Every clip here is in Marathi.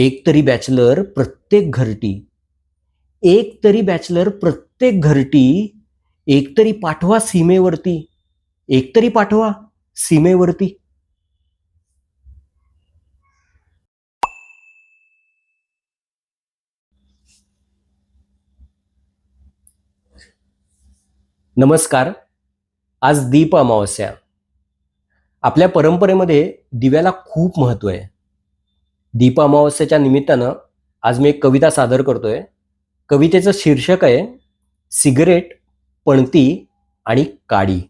एक तरी बॅचलर प्रत्येक घरटी एक तरी बॅचलर प्रत्येक घरटी एक तरी पाठवा सीमेवरती एक तरी पाठवा सीमेवरती. नमस्कार आज दीप अमावस्या. आपल्या परंपरेमध्ये दिव्याला खूप महत्त्व आहे. दीप अमावस्येच्या निमित्तानं आज मी एक कविता सादर करतोय. कवितेचं शीर्षक आहे सिगरेट पणती आणि काडी.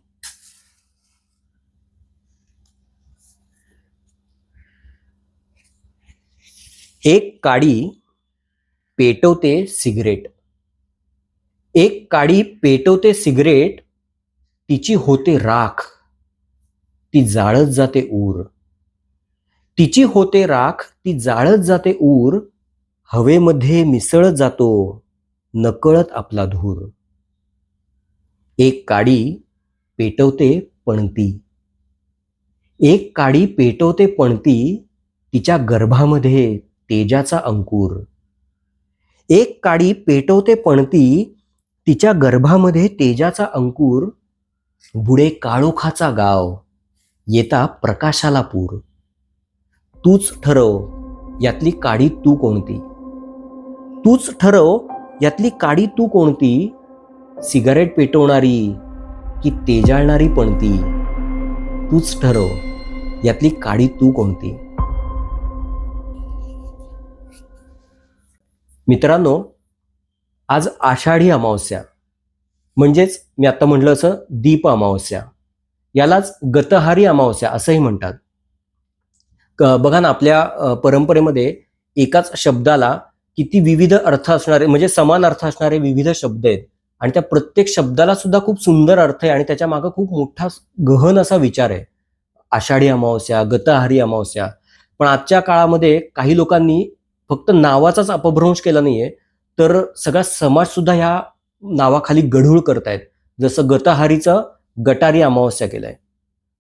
एक काडी पेटवते सिगरेट. एक काडी पेटवते सिगरेट तिची होते राख ती जाळत जाते ऊर. तिची होते राख ती जाळत जाते ऊर हवेमध्ये मिसळत जातो नकळत आपला धूर. एक काडी पेटवते पणती. एक काडी पेटवते पणती तिच्या गर्भामध्ये तेजाचा अंकुर. एक काडी पेटवते पणती तिच्या गर्भामध्ये तेजाचा अंकुर बुडे काळोखाचा गाव येता प्रकाशाला पूर. तूच ठरव यातली काडी तू कोणती? तूच ठरव यातली काडी तू कोणती? सिगारेट पेटवणारी की तेजाळणारी पणती? तूच ठरव यातली काडी तू कोणती? मित्रांनो आज आषाढी अमावस्या. म्हणजेच मी आता म्हटलं असं दीप अमावस्या. यालाच गतहारी अमावस्या असंही म्हणतात. बघा ना आपल्या परंपरेमध्ये एकाच शब्दाला किती विविध अर्थ असणारे म्हणजे समान अर्थ असणारे विविध शब्द आहेत. आणि त्या प्रत्येक शब्दाला सुद्धा खूप सुंदर अर्थ आहे आणि त्याच्यामागे खूप मोठा गहन असा विचार आहे. आषाढी अमावस्या गतहारी अमावस्या. पण आजच्या काळामध्ये काही लोकांनी फक्त नावाचाच अपभ्रंश केला नाहीये तर सगळा समाज सुद्धा ह्या नावाखाली गढूळ करतायत. जसं गतहारीचं गटारी अमावस्या केलंय.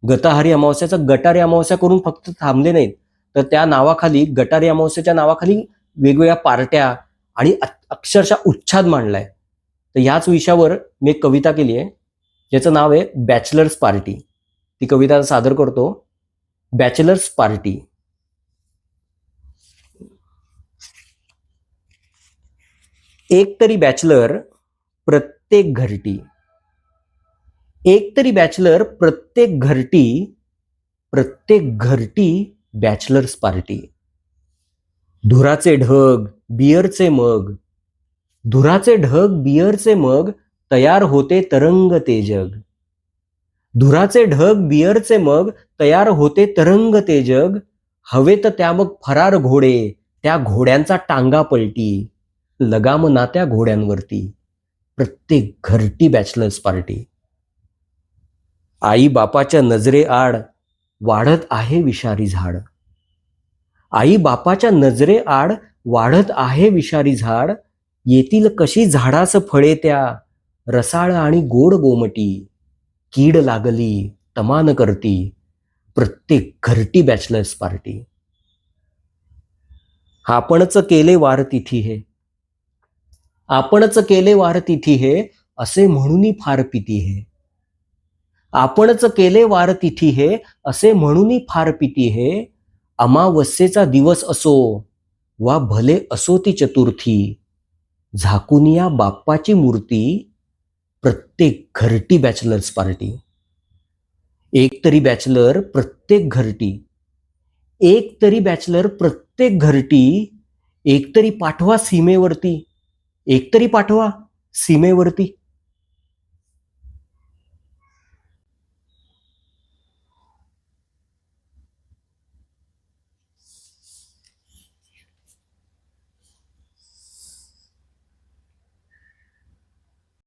गतहारी अमावस्याचं गटारी अमावस्या करून फक्त थांबले नाहीत. तर त्या नावाखाली गटारी अमावस्याच्या नावाखाली वेगवेगळ्या पार्ट्या आणि अक्षरशः उच्छाद मांडलाय. तर ह्याच विषयावर मी एक कविता केली आहे. ज्याचं नाव आहे बॅचलर्स पार्टी. ती कविता सादर करतो. Bachelors party. एक तरी बॅचलर प्रत्येक घरटी. एक तरी बॅचलर प्रत्येक घरटी प्रत्येक घरटी बॅचलर्स पार्टी. धुराचे ढग बियरचे मग. धुराचे ढग बियरचे मग तयार होते तरंग ते जग धुराचे ढग बियरचे मग तयार होते तरंग ते जग हवेत त्या मग फरार घोडे त्या घोड्यांचा टांगा पलटी. लगाम ना त्या घोड्यांवरती. प्रत्येक घरटी बॅचलर्स पार्टी. आई बापाच्या नजरेआड वाढत आहे विषारी झाड. आई बापाच्या नजरेआड वाढत आहे विषारी झाड. येतील कशी झाडास फळे त्या? रसाळ आणि गोड गोमटी. कीड लागली तमान करती. प्रत्येक घरटी बॅचलर्स पार्टी. आपणच केले वार तिथी हे. आपणच केले वार तिथी हे असे म्हणून फार पिती हे. आपणच केले वार तिथी हे असे म्हणून फार पिती हे. अमावस्येचा दिवस असो वा भले असो ती चतुर्थी झाकून या बाप्पाची मूर्ती प्रत्येक घरटी बॅचलर्स पार्टी. एक तरी बॅचलर प्रत्येक घरटी. एक तरी बॅचलर प्रत्येक घरटी. एक तरी पाठवा सीमेवरती. एक तरी पाठवा सीमेवरती.